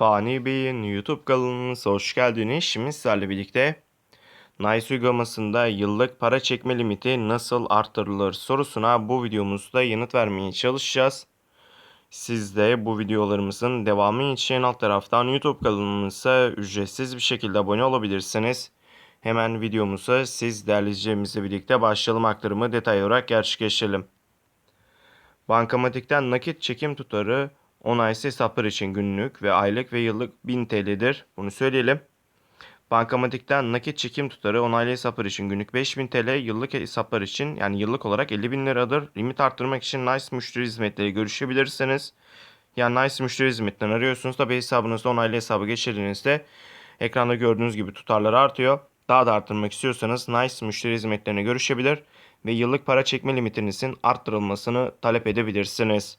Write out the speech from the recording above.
Fani Bey'in YouTube kanalımıza hoş geldiniz. Şimdi sizlerle birlikte Nice uygulamasında yıllık para çekme limiti nasıl arttırılır sorusuna bu videomuzda yanıt vermeye çalışacağız. Siz de bu videolarımızın devamı için alt taraftan YouTube kanalımıza ücretsiz bir şekilde abone olabilirsiniz. Hemen videomuza siz değerli izleyicilerimizle birlikte başlayalım aktarımı detay olarak gerçekleştirelim. Bankamatikten nakit çekim tutarı onaysız hesaplar için günlük ve aylık ve yıllık 1000 TL'dir. Bunu söyleyelim. Bankamatikten nakit çekim tutarı onaylı hesaplar için günlük 5000 TL, yıllık hesaplar için yani yıllık olarak 50 bin liradır. Limit arttırmak için Nice müşteri hizmetleri görüşebilirsiniz. Yani Nice müşteri hizmetinden arıyorsunuz. Tabi hesabınızda onaylı hesabı geçirdiğinizde ekranda gördüğünüz gibi tutarlar artıyor. Daha da arttırmak istiyorsanız Nice müşteri hizmetlerine görüşebilir ve yıllık para çekme limitinizin arttırılmasını talep edebilirsiniz.